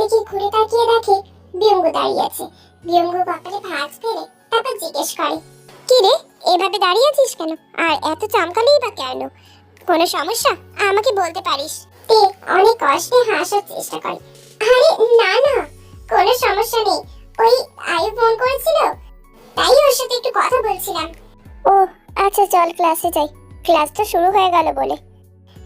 দেখি ঘুরে তাকিয়ে দেখে বিয়ঙ্গু দাঁড়িয়ে আছে। বিয়ঙ্গু কপালে ভাঁজ ফেলে তারপর জিজ্ঞেস করে, কি রে, এভাবে দাঁড়িয়ে আছিস কেন? আর এত চমকালেই বা কেন? কোনো সমস্যা? আমাকে বলতে পারিস? তে অনেক কষ্টে হাসার চেষ্টা করে। আরে, না না, কোনো সমস্যা নেই। ওই আয়ু ফোন করেছিল? তাই ওর সাথে একটু কথা বলছিলাম। ও আচ্ছা চল ক্লাসে যাই। ক্লাসটা শুরু হয়ে গেল বলে।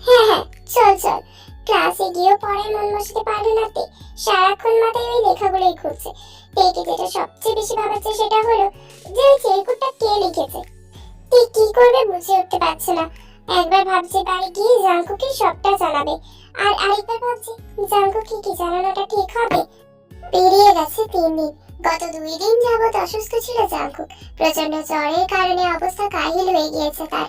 হ্যাঁ হ্যাঁ চল চল। ক্লাসে গিয়েও পড়ায় মন বসাতে পারল না তে। সারাক্ষণ মাথায় ওই লেখাগুলোই ঘুরছে। তেকে যেটা সবচেয়ে বেশি ভাবাচ্ছে সেটা হলো যে ওই চিরকুটটা কে লিখেছে? তে কি করবে বুঝে উঠতে পারছে না। একবার ভাবছে বাড়ি গিয়ে জাঙ্কুকে সবটা জানাবে। আর আরেকবার ভাবছে জাঙ্কুকে কি জানানোটা ঠিক হবে? পেরিয়ে গেছে তিন দিন। গত দুই দিন যাবৎ অসুস্থ ছিল জাঙ্কুক। প্রচণ্ড জ্বরের কারণে অবস্থা কাহিল হয়ে গিয়েছে তার।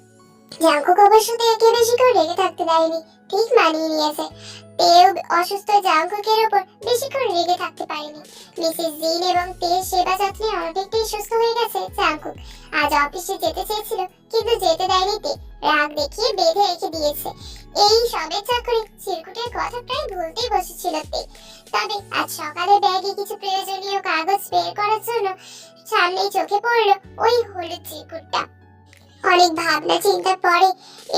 জাঙ্কুক অবশ্য একে বেশি করে রেগে থাকতে দেয়নি, ঠিক মানিয়ে নিয়েছে। তেও অসুস্থ জাঙ্কুকের ওপর বেশিক্ষণ রেগে থাকতে পারেনি। মিসেস জিন এবং তের সেবা যত্নে অনেকটাই সুস্থ হয়ে গেছে জাঙ্কুক আজ অফিসে যেতে চেয়েছিল, কিন্তু যেতে দেয়নি তে। রাগ দেখিয়ে বেঁধে রেখে দিয়েছে। এই সবের চাকরি চিরকুটের কথা প্রায় ভুলতেই বসেছিল তে। তবে আজ সকালে ব্যাগে কিছু প্রয়োজনীয় কাগজ বের করার জন্য সামনেই চোখে পড়ল ওই হলুদ চিরকুটটা অনেক ভাবনা চিন্তার পরে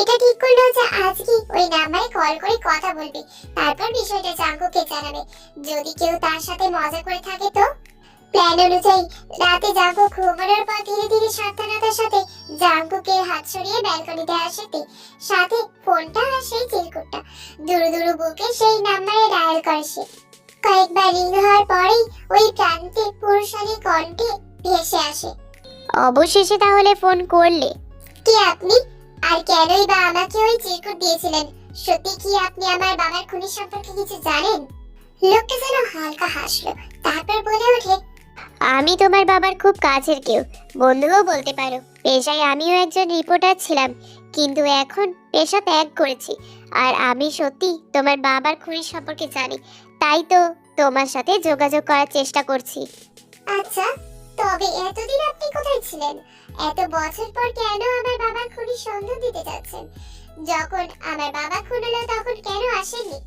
এটা ঠিক করল যে আজকে ওই নাম্বারে কল করে কথা বলবে। তারপর বিষয়টা জাঙ্কুকে জানাবে। যদি কেউ তার সাথে মজা করে থাকে তো? প্ল্যান অনুযায়ী রাতে জাঙ্কু ঘুমানোর পর ধীরে ধীরে সাবধানতার সাথে জাঙ্কুকে হাত সরিয়ে ব্যালকনিতে আসতে, সাথে ফোনটা আর সেই চিরকুটটা। দুরু দুরু বুকে সেই নাম্বারে ডায়াল করে সে। কয়েকবার রিং হওয়ার পরেই ওই প্রান্তে পুরুষালী কণ্ঠে ভেসে আসে। অবশেষে তাহলে ফোন করলে। কে আপনি? আর কেনই বা আমাকে ওই চিরকুট দিয়েছিলেন? সত্যি কি আপনি আমার বাবার খুনির সম্পর্কে কিছু জানেন? লোকটা যেন হালকা হাসলো তারপর বলে ওঠে আমি তোমার বাবার খুব কাছের কেউ বন্ধুও বলতে পারো। পেশায় আমিও একজন রিপোর্টার ছিলাম কিন্তু এখন পেশা ত্যাগ করেছি। আর আমি সত্যি তোমার বাবার খুনির সম্পর্কে জানি তাই তো তোমার সাথে যোগাযোগ করার চেষ্টা করছি। আচ্ছা তবে এতদিন আপনি কোথায় ছিলেন? এত বছর পর কেন আমার বাবার খুনির সন্ধান দিতে যাচ্ছেন? যখন আমার বাবা খুন হলো তখন কেন আসেননি?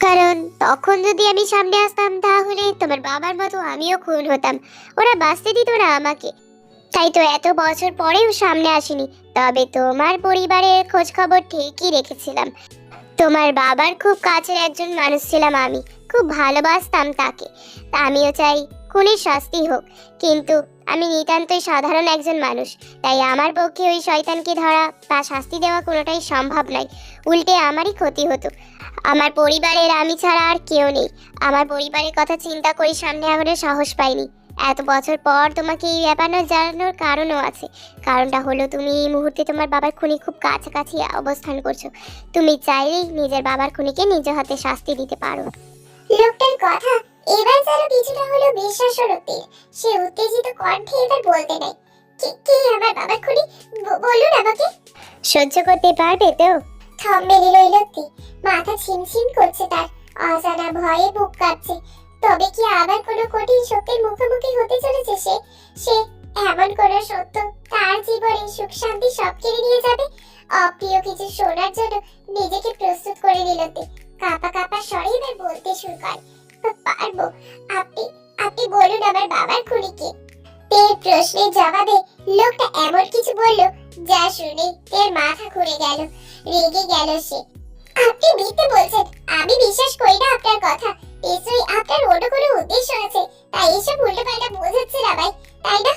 কারণ তখন যদি আমি সামনে আসতাম তাহলে তোমার বাবার মতো আমিও খুন হতাম। ওরা বাঁচতে দিত না আমাকে। তাই তো এত বছর পরেও সামনে আসিনি। তবে তোমার পরিবারের খোঁজ খবর ঠিকই রেখেছিলাম। তোমার বাবার খুব কাছের একজন মানুষ ছিলাম আমি। খুব ভালোবাসতাম তাকে। আমিও চাই খুনির শাস্তি হোক। কিন্তু আমি নিতান্তই সাধারণ একজন মানুষ, তাই আমার পক্ষে ওই শয়তানকে ধরা বা শাস্তি দেওয়া কোনোটাই সম্ভব নয়। উল্টে আমারই ক্ষতি হতো। আমার পরিবারের আমি ছাড়া আর কেউ নেই। আমার পরিবারের কথা চিন্তা করি সামনে আগানোর সাহস পাইনি। এত বছর পর তোমাকে এই ব্যাপারটা জানানোর কারণও আছে। কারণটা হলো তুমি এই মুহূর্তে তোমার বাবার খুনি খুব কাছাকাছি অবস্থান করছ। তুমি চাইলেই নিজের বাবার খুনিকে নিজ হাতে শাস্তি দিতে পারো। লোকটার কথা এবার যেন কিছুটা হলেও বিশ্বাস হলো তীর। সে উত্তেজিত কণ্ঠে এবার বলতে নাই কি কি আমার বাবার খুনি ব- বলুন আমাকে সহ্য করতে পারবে তো থম মেরে রইল তীর। মাথা ছিমছিম করছে তার অজানা ভয়ে বুক কাঁপছে তবে কি আবার কোনো কঠিন সত্যের মুখোমুখি হতে চলেছে সে সে এমন কোন সত্য তার জীবনে সুখ শান্তি সব কেড়ে নিয়ে যাবে অপ্রিয় কিছু শোনার জন্য নিজেকে প্রস্তুত করে নিল তে কাপা কাপা স্বরে এবার বলতে শুরু করে "পা- পারব। আপনি আপনি বলুন আমার বাবার খুনিকে। তের প্রশ্নের জবাবে লোকটা এমন কিছু বলল যা শুনে তের মাথা ঘুরে গেল, রেগে গেল সে। আপনি মিথ্যে বলছেন, আমি বিশ্বাস করি না আপনার কথা। নিশ্চয়ই আপনার অন্য কোনো উদ্দেশ্য আছে, তাই এসব উল্টোপাল্টা বোঝাচ্ছেন আমায় তাই না?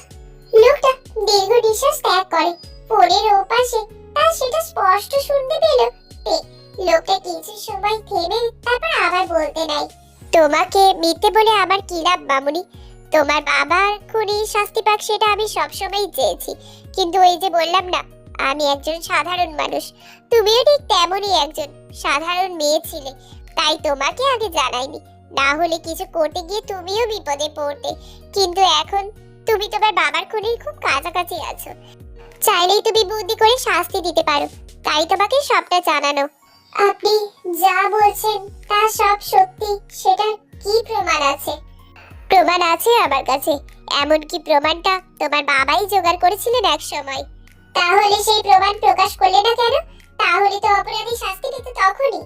লোকটা দীর্ঘ নিঃশ্বাস ত্যাগ করে, ফোনের ওপাশে তার সেটা স্পষ্ট শুনতে পেল। লোকটা কিছু সময় থেমে তারপর আবার বলতে নাই। তোমাকে মিথ্যে বলে আমার কি লাভ, মামুনি? তোমার বাবার খুনি শাস্তি পাক সেটা আমি সবসময়ই চেয়েছি। কিন্তু ওই যে বললাম না, আমি একজন সাধারণ মানুষ। তুমিও ঠিক তেমনই একজন সাধারণ মেয়ে ছিলে, তাই তোমাকে আগে জানাইনি। না হলে কিছু করতে গিয়ে তুমিও বিপদে পড়তে। কিন্তু এখন তুমি তোমার বাবার খুনের খুব কাছাকাছি আছো। চাইলেই তুমি বুদ্ধি করে শাস্তি দিতে পারো, তাই তোমাকে সবটা জানানো। আপনি যা বলছেন তা সব সত্যি সেটা কি প্রমাণ আছে? প্রমাণ আছে আমার কাছে, এমনকি প্রমাণটা তোমার বাবাই জোগাড় করেছিলেন এক সময় তাহলে সেই প্রমাণ প্রকাশ করলে না কেন? তাহলে তো অপরাধী শাস্তি পেত তখনই।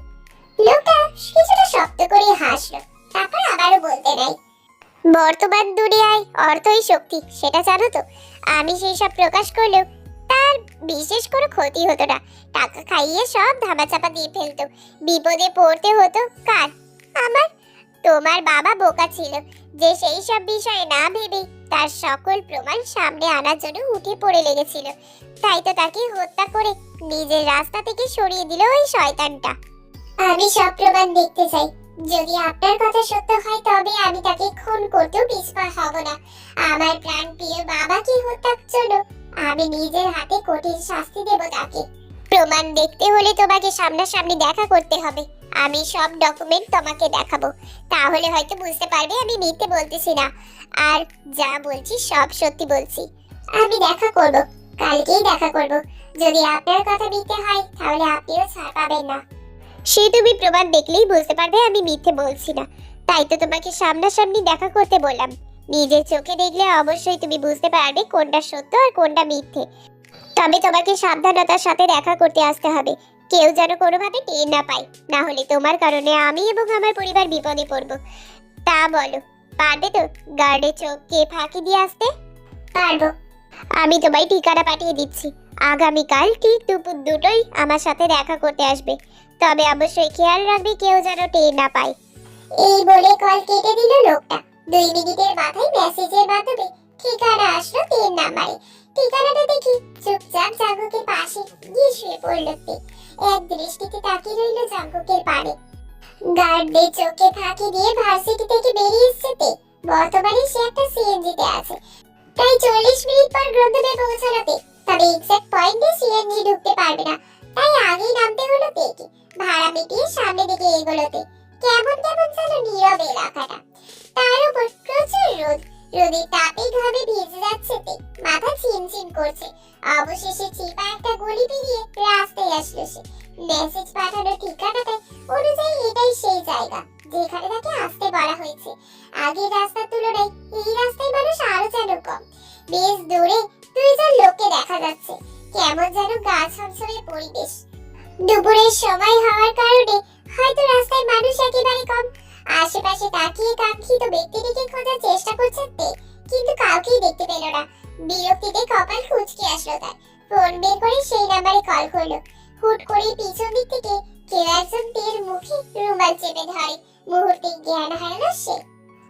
লোকটা কিছুটা শক্ত করে হাসলো, তারপর আবারও বলতে নাই। বর্তমান দুনিয়ায় অর্থই শক্তি, সেটা জানো তো? আমি সেই সব প্রকাশ করলেও বিশেষ কোনো ক্ষতি হতো না। টাকা খাইয়ে সব ধামাচাপা দিয়ে ফেলতো। বিপদে পড়তে হতো কার? আমার? তোমার বাবা বোকা ছিল। যে সেই সব বিষয়ে না ভেবে তার সকল প্রমাণ সামনে আনার জন্য উঠে পড়ে লেগেছিল। তাই তো তাকে হত্যা করে নিজের রাস্তা থেকে সরিয়ে দিল ওই শয়তানটা। আমি সব প্রমাণ দেখতে চাই। যদি আপনার কথা সত্য হয়, তবে আমি তাকে খুন করতেও পিছপা হব না। আমার প্রাণ প্রিয় বাবাকে হত্যার জন্য আমি নিজের হাতে কঠিন শাস্তি দেব তাকে। প্রমাণ দেখতে হলে তোমাকে সামনাসামনি দেখা করতে হবে। আমি সব ডকুমেন্ট তোমাকে দেখাবো। তাহলে হয়তো বুঝতে পারবে আমি মিথ্যে বলতেছি না। আর যা বলছি সব সত্যি বলছি। আমি দেখা করব, কালকেই দেখা করব। যদি আপনার কথা মিথ্যে হয়, তাহলে আপনিও ছাড় পাবেন না। সে তুমি প্রমাণ দেখলেই বুঝতে পারবে আমি মিথ্যে বলছি না। তাই তো তোমাকে সামনাসামনি দেখা করতে বললাম। নিজের চোখে দেখলে অবশ্যই তুমি বুঝতে পারবে কোনটা সত্য আর কোনটা মিথ্যে। তবে তোমাকে সাবধানতার সাথে দেখা করতে আসতে হবে। কেউ যেন কোনোভাবে টের না পায়। না হলে তোমার কারণে আমি এবং আমার পরিবার বিপদে পড়ব। তা বলো, পারবে তো গার্ডে চোখকে ফাঁকি দিয়ে আসতে? পারব। আমি তোমায় ঠিকানা পাঠিয়ে দিচ্ছি। আগামীকাল ঠিক দুপুর দুটোই আমার সাথে দেখা করতে আসবে। তবে অবশ্যই খেয়াল রাখবে কেউ যেন টের না পায়। এই বলে কল কেটে দিল লোকটা। দুই মিনিটের মাথায় মেসেজের মাধ্যমে ঠিকানা আসলো তিন নাম্বারে। ঠিকানাটা দেখি চুপচাপ জাঙ্গুকের পাশে গিয়ে শুয়ে পড়ল এক দৃষ্টিতে তাকিয়ে রইল জাঙ্গুকের পানে। গার্ডদের চোখে ফাঁকি দিয়ে ভার্সিটি থেকে বেরিয়ে এসছে তে। বর্তমানে সে একটা সিএনজিতে আছে। প্রায় চল্লিশ মিনিট পর গ্রন্থনে পৌঁছানোতে তবে এক্সাক্ট পয়েন্টে সিএনজি ঢুকতে পারবে না। তাই আগেই নামতে হলো তেকে ভাড়া মিটিয়ে সামনে দিকে এগোলোতে কেমন কেমন যেন নীরব এলাকাটা তার উপর প্রচুর রোদ। রোদের তাপে ঘামে ভিজে যাচ্ছে তে। মাথা চিনচিন করছে। অবশেষে চিপা একটা গলি পেরিয়ে রাস্তায় আসলো সে। মেসেজ পাঠানো ঠিকানাতে অনুযায়ী এটাই সেই জায়গা, যেখানে তাকে আসতে বলা হয়েছে। আগের রাস্তার তুলনায় এই রাস্তায় মানুষ আরও যেন কম। বেশ দূরে দুইজন লোককে দেখা যাচ্ছে। কেমন যেন গা ছমছমে পরিবেশ। দুপুরের সময় হওয়ার কারণে হয়তো রাস্তায় মানুষ একেবারে কম। আশেপাশে তাকিয়ে কাঙ্ক্ষিত ব্যক্তিটিকে খোঁজার চেষ্টা করছে কিন্তু কাউকেই দেখতে পেল না। বিরক্তিতে কপাল কুচকে আসলো তার। ফোন বের করে সেই নাম্বারে কল করল। হুট করে পিছন দিক থেকে কেউ একজন তের মুখে রুমাল চেপে ধরে। মুহূর্তে জ্ঞান হারালো সে।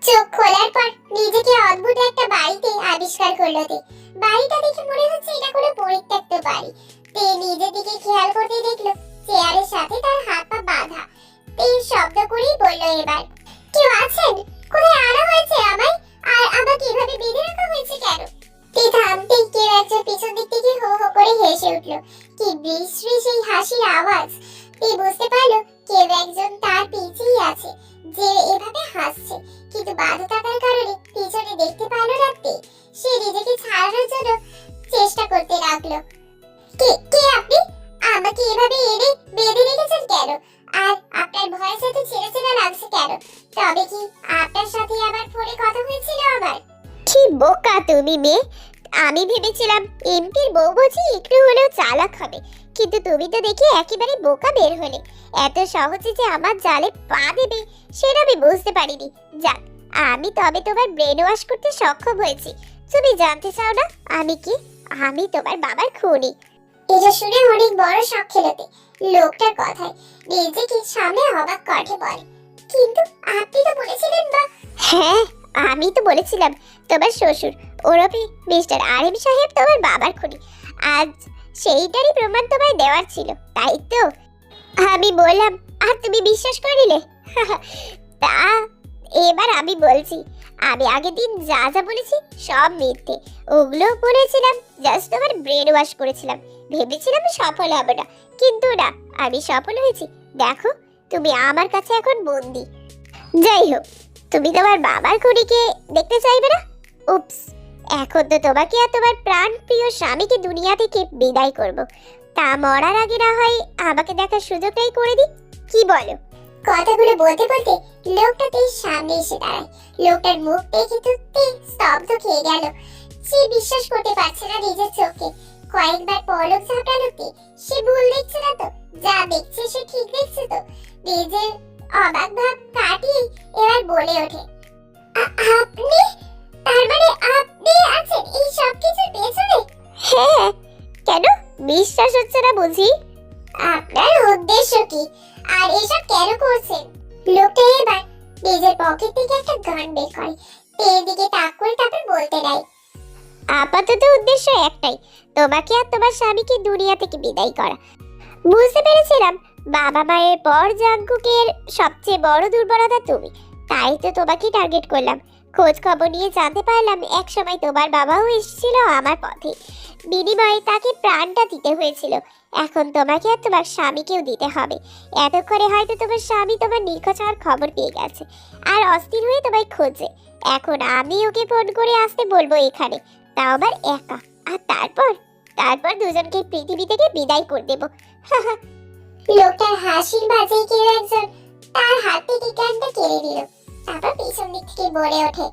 চোখ খোলার পর নিজেকে অদ্ভুত একটা বাড়িতে আবিষ্কার করল বাড়িটা দেখে মনে হচ্ছে এটা কোনো পরিত্যক্ত বাড়ি। তে নিজের দিকে খেয়াল করতে দেখল, চেয়ারের সাথে তার হাত পা বাঁধা। এই শব্দ করেই বলল এবার, কেউ আছেন? কোথায় আনা হয়েছে আমায়? আর আমাকে এভাবে বেঁধে রাখা হয়েছে কেন? তে থামতেই কেউ একজন পিছন দিক থেকে হো হো করে হেসে উঠল। কি বিশ্রী সেই হাসির আওয়াজ! তে বুঝতে পারল কেউ একজন তার পিছেই আছে, যে এভাবে হাসছে। কিন্তু বাধা থাকার কারণে পিছনে দেখতে পারল না তে। সে নিজেকে ছাড়ানোর জন্য চেষ্টা করতে লাগল। কে কে আপনি? আমাকে এভাবে এনে বেঁধে রেখেছেন কেন? আর আপনার ভয়েস এত ছেড়ে ছেড়ে লাগছে কেন? তবে কি আপনার সাথে আমার ফোনে কথা হয়েছিল আমার কি বোকা তুমি মেয়ে। আমি ভেবেছিলাম এমপির বউ বুঝি একটু হলেও চালাক হবে। কিন্তু তুমি তো দেখি একেবারে বোকা বের হলে। এত সহজে যে আমার জালে পা দেবে, সেটা আমি বুঝতে পারিনি। যাক, আমি তবে তোমার ব্রেন ওয়াশ করতে সক্ষম হয়েছি। তুমি জানতে চাও না আমি কি? আমি তোমার বাবার খুনি। শুনে অনেক বড় শখ খেলোতে। লোকটার কথায় নিজেকে সামনে অবাক কণ্ঠে বলে, কিন্তু আপনি তো বলেছিলেন বা? হ্যাঁ আমি তো বলেছিলাম তোমার শ্বশুর। ওরফে মিস্টার আরিম সাহেব তোমার বাবার খুনি। আজ সেইটারই প্রমাণ তোমায় দেওয়ার ছিল, তাই তো? আমি বললাম, আর তুমি বিশ্বাস করিলে? তা এবার আমি বলছি আমি আগের দিন যা যা বলেছি সব মিথ্যে। ওগুলো বলেছিলাম জাস্ট তোমার ব্রেন ওয়াশ করেছিলাম। ভেবেছিলাম সফল হবে না, কিন্তু না, আমি সফল হয়েছি। দেখো, তুমি আমার কাছে এখন বন্দি। যাই হোক, তুমি তোমার বাবার খুঁড়িকে দেখতে চাইবে না? উপস এখন তো তোমাকে আর তোমার প্রাণ প্রিয় স্বামীকে দুনিয়া থেকে বিদায় করব। তা মরার আগে না হয় আমাকে দেখার সুযোগটাই করে দিই। কি বলো? কথাগুলো বলতে বলতে লোকটা তেই সামনে এসে দাঁড়ায়। লোকটার মুখ দেখে তো তে স্তব্ধ খেয়ে গেল। সে বিশ্বাস করতে পারছে না নিজের চোখে। কয়েকবার পলক ঝাপটালোতে সে ভুল দেখছে না তো যা দেখছে সে ঠিক দেখছে তো। নিজের অবাক ভাব কাটিয়ে এবার বলে ওঠে আপনি? তার মানে আপনি আছেন এই সব কিছুর পেছনে? হ্যাঁ কেন? বিশ্বাস হচ্ছে না বুঝি। আপনার উদ্দেশ্য কি? আর এসব বিদায় করা। বুঝতে পেরেছিলাম, বাবা মায়ের পর জাঙ্কুকের সবচেয়ে বড় দুর্বলতা তুমি। তাই তো তোমাকে টার্গেট করলাম। খোঁজ খবর নিয়ে জানতে পারলাম এক সময় তোমার বাবাও এসেছিল আমার পথে। বিনিময়ে তাকে প্রাণটা দিতে হয়েছিল। এখন তোমাকে আর তোমার স্বামীকেও দিতে হবে। এতক্ষণে হয়তো তোমার স্বামী তোমার নিখোঁজ হওয়ার খবর পেয়ে গেছে। আর অস্থির হয়ে তোমায় খোঁজে। এখন আমি ওকে ফোন করে আসতে বলব এখানে। তাও আবার একা। আর তারপর? তারপর দুজনকে পৃথিবী থেকে বিদায় করে দেবো। লোকটার হাসির মাঝে কেউ একজন তার হাত থেকে কেড়ে নিল। তারপর পিছন দিক থেকে বলে ওঠে,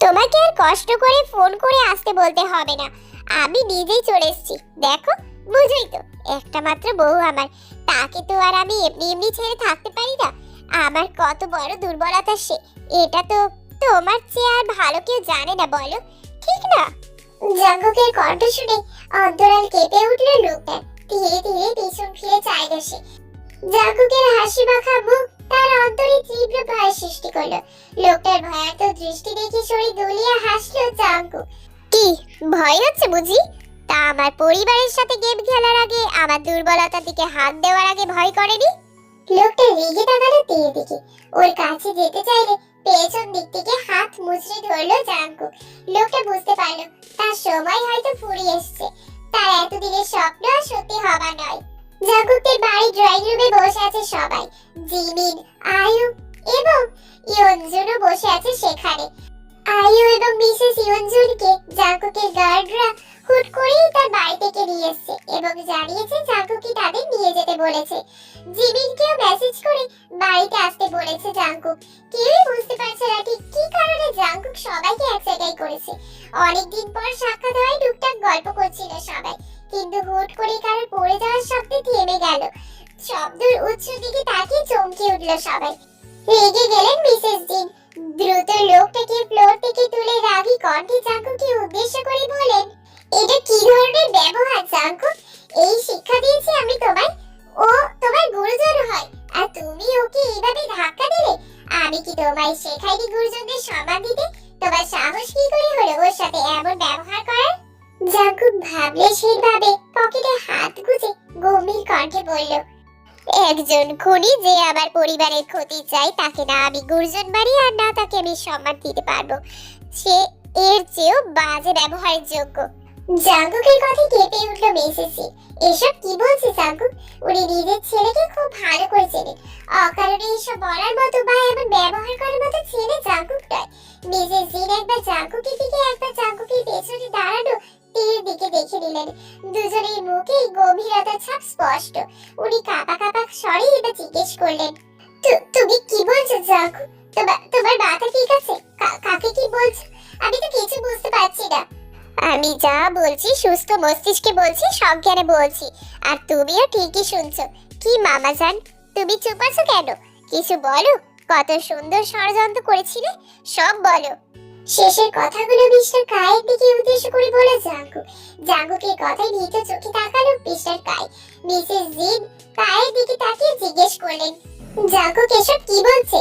তোমাকে আর কষ্ট করে ফোন করে আসতে বলতে হবে না। আমি নিজেই চলে এসেছি। দেখো বুঝোই তো, একটা মাত্র বউ আমার। তাকে তো আর আমি এমনি এমনি ছেড়ে থাকতে পারি না। আমার কত বড় দুর্বলতা সে। এটা তো তোমার চেয়ে আর ভালো কেউ জানে না, বলো। ঠিক না? জাঙ্গকের কণ্ঠ শুনে অন্তরাল কেঁপে উঠল লোকটা। ধীরে ধীরে পিছন ফিরে চাইল সে জাঙ্গকের হাসি মাখা মুখ তার অন্তরে তীব্র ভয় সৃষ্টি করল। লোকটার ভয়ার্ত দৃষ্টি দেখে শরীর দুলিয়ে হাসলো জাঙ্গু কি, ভয় হচ্ছে বুঝি? তা আমার পরিবারের সাথে গেম খেলার আগে আমার দুর্বলতার দিকে হাত দেওয়ার আগে ভয় করেনি? লোকটা রেগে তাকালো তীর দিকে। ওর কাছে যেতে চাইলে পেছন দিক থেকে হাত মুচড়ে ধরলো জাঙ্কু। লোকটা বুঝতে পারল, তার সময় হয়তো ফুরিয়ে এসছে। তার এতদিনের স্বপ্ন সত্যি হওয়া নয়। জাঙ্কুকের বাড়ি ড্রয়িং রুমে বসে আছে সবাই, জিমিন আয়ু এবং ইয়ঞ্জুনও বসে আছে সেখানে। আয়ু এবং মিসেস ইয়নজুনকে জাঙ্কুকের গার্ডরা হুট করেই তার বাড়ি থেকে নিয়ে এসছে এবং জানিয়েছে জাঙ্কুকি তাদের নিয়ে যেতে বলেছে। জিমিনকেও মেসেজ করে বাড়িতে আসতে বলেছে জাঙ্কুক কেউই বুঝতে পারছে না ঠিক কি কারণে জাঙ্কুক সবাইকে এক জায়গায় করেছে। অনেকদিন পর সাক্ষাৎ হয় টুকটাক গল্প করছিল সবাই। কিন্তু হুট করে কারোর পড়ে যাওয়ার শব্দে থেমে গেল। শব্দের উৎস দিকে তাকিয়ে চমকে উঠল সবাই। রেগে গেলেন মিসেস জিন। দ্রুত লোকটাকে ফ্লোর থেকে তুলে রাগী কণ্ঠে জাঙ্কুকে উদ্দেশ্য করে বলেন, এটা কি ধরনের ব্যবহার জাঙ্কুক এই শিক্ষা দিয়েছি আমি তোমায়। ও তোমার গুরুজন হয়। আর তুমি ওকে এইভাবে ধাক্কা দিলে? আমি কি তোমায় শেখাইনি গুরুজনদের সম্মান দিতে? তোমার সাহস কি করে হলো ওর সাথে এমন ব্যবহার করার? জাগুব ভাবলে সেইভাবে পকেটে হাত গুজে গম্ভীর কণ্ঠে বলল একজন খুনি যে আমার পরিবারের ক্ষতি চায় তাকে না আমি গুরুজন বাড়ি আর না তাকে আমি সম্মান দিতে পারব। সে এর চেয়েও বাজে ব্যবহারের যোগ্য। জাঙ্গুকের কথা কেঁপে মেসেসি। এসব কি বলছে জাঙ্গুক উনি নিজের ছেলেকে খুব ভালো করে চেনেন অকারণে এসব বলার মতো বা এমন ব্যবহার করার মতো ছেলে জাঙ্গুক নয়। মিসেস জিন একবার জাঙ্গুকের দিকে একবার জাঙ্গুকের পেছনে দাঁড়ানো তীর দিকে দেখে নিলেন। দুজনের মুখে গভীরতা ছাপ স্পষ্ট। উনি কাঁপা কাঁপা স্বরে এবার জিজ্ঞেস করলেন তুমি কি বলছো জাঙ্গুক তোমার মাথা ঠিক আছে? কাকে কি বলছো? আমি তো কিছু বুঝতে পারছি না। আমি যা বলছি, সুস্থ মস্তিষ্কে বলছি সজ্ঞানে বলছি। আর তুমিও ঠিকই শুনছো। কি মামা জান, তুমি চুপ আছো কেন? কিছু বলো? কত সুন্দর ষড়যন্ত্র করেছিলে, সব বলো। শেষের কথাগুলো মিস্টার কায়ের দিকে উদ্দেশ্য করে বলে জাঙ্গু। জাগুকে কথায় ভীত চোখে তাকালো মিস্টার কায়। মিসেস জিন, কায়ের দিকে তাকিয়ে জিজ্ঞেস করলেন জাঙ্গুক কেশব কি বলছে?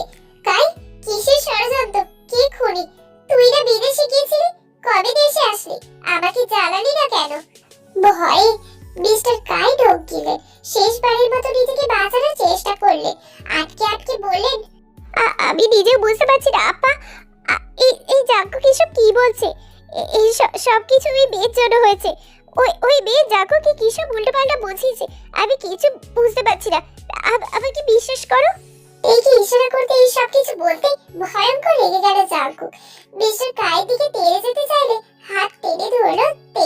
এই করতে এই সব কিছু বলতে ভয়ঙ্কর লেগে গেল জাঙ্কুক। মিস্টার কায়ের দিকে তেড়ে যেতে চাইলে হাত টেনে ধরলো তে।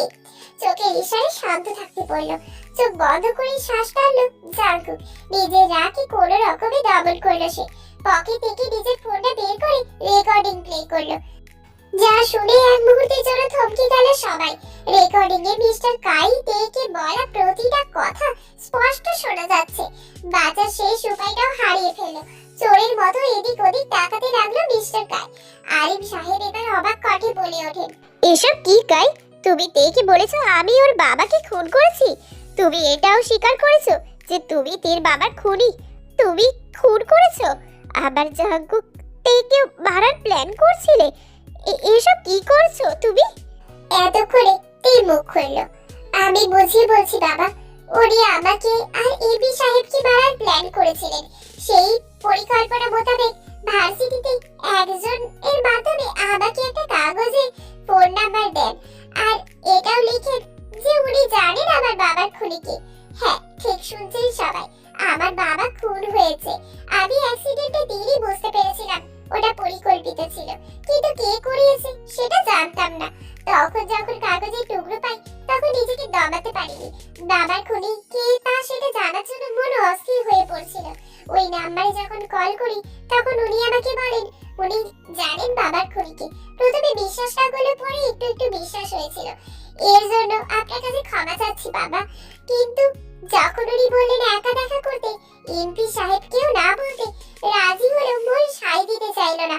চোখের ইশারে শান্ত থাকতে বলল, চোখ বন্ধ করে শ্বাস টানলো জাঙ্কুক। নিজের রাগে কোনো রকমে দমন করল সে। পকেট থেকে নিজের ফোনটা বের করে রেকর্ডিং প্লে করল। যা শুনে এক মুহূর্তের জন্য থমকে গেল সবাই। রেকর্ডিং এ মিস্টার কাই তেকে বলা প্রতিটা কথা স্পষ্ট শোনা যাচ্ছে। বাজার শেষ উপায়টাও হারিয়ে ফেলল। চোরের মতো এদিক ওদিক তাকাতে লাগল মিস্টার কাই। আরিফ সাহেব এবার অবাক কণ্ঠে বলে ওঠেন এসব কি কাই? তুমি তেকে বলেছ আমি ওর বাবাকে খুন করেছি? তুমি এটাও স্বীকার করেছ যে তুমি তের বাবার খুনি? তুমি খুন করেছ? আবার জাঙ্কুক তেকে মারার প্ল্যান করছিলে? এসব কি করছ তুমি? এতক্ষণে তে মুখ খুললো, আমি বুঝিয়ে বলছি বাবা উনি আমাকে, আর এবি সাহেবকে মারার প্ল্যান করেছিলেন? সেই পরিকল্পনা মোতাবেক ভার্সিটিতে একজন এর মাধ্যমে আমাকে একটা কাগজে ফোন নাম্বার দেন। আর এটাও লিখেন যে উনি জানেন আমার বাবার খুনিকে। হ্যাঁ ঠিক শুনছেন সবাই। আমার বাবা খুন হয়েছে। আমি অ্যাক্সিডেন্টে দিনই বুঝতে পেরেছিলাম। ওটা পরিকল্পিত ছিল। কিন্তু কে করিয়েছে সেটা জানতাম না। তখন যখন কাগজের টুকরো পাই, তখন নিজেকে দমাতে পারিনি। বাবার খুনি কে তা সেটা জানার জন্য মন অস্থির হয়ে পড়ছিল। ওই নাম্বারে যখন কল করি, তখন উনি আমাকে বলেন, উনি জানেন বাবার খুনিকে। প্রথমে বিশ্বাস না করলে পরে একটু একটু বিশ্বাস হয়েছিল। এর জন্য আপনার কাছে ক্ষমা চাচ্ছি, বাবা। কিন্তু যখন উনি বললেন একা দেখা করতে, এমপি সাহেবকেও না বলতে, রাজি হলেও মন সাই দিতে চাইলো না।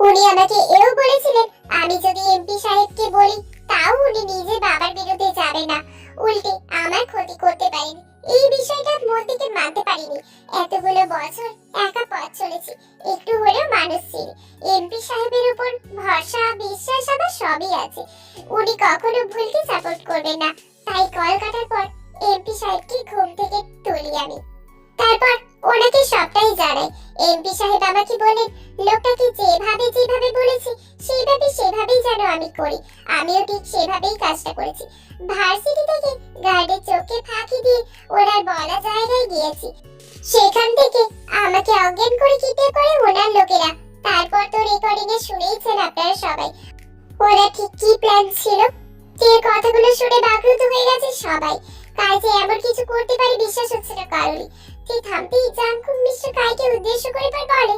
উনি আমাকে এও বলেছিলেন, আমি যদি এমপি সাহেবকে বলি, তাও উনি নিজে বাবার বিরুদ্ধে যাবে না। উল্টে আমার ক্ষতি করতে পারেন। এই বিষয়টা মন থেকে মানতে পারিনি। এতগুলো বছর একা পথ চলেছি, একটু হলেও মানুষ ছিল এমপি সাহেবের উপর ভরসা, বিশ্বাস আমার সবই আছে। উনি কখনো ভুলকে সাপোর্ট করবেন না। তাই কলকাতার পর এমপি সাহেবকে ঘুম থেকে তুলি আমি। তারপর ওনাকে সবটাই জানাই। এমপি সাহেব আমাকে বলেন, লোকটাকে যেভাবে যেভাবে বলেছি সেইভাবে সেভাবেই যেন আমি করি। আমিও ঠিক সেভাবেই কাজটা করেছি। ভার্সিটি থেকে গার্ডের চোখে ফাঁকি দিয়ে ওনার বলা জায়গায় গিয়েছি। সেখান থেকে আমাকে অজ্ঞান করে কিডন্যাপ করে ওনার লোকেরা। তারপর তো রেকর্ডিং এ শুনেইছেন আপনারা সবাই। ওরা ঠিক কি প্ল্যান ছিল? যে কথাগুলো শুনে বাকরুদ্ধ হয়ে গেছে সবাই। কাজে এমন কিছু করতে পারে বিশ্বাস হচ্ছে না কারোরই। তুই থামতেই খুব মিস্টার কাইকে উদ্দেশ্য করে এবার বলে।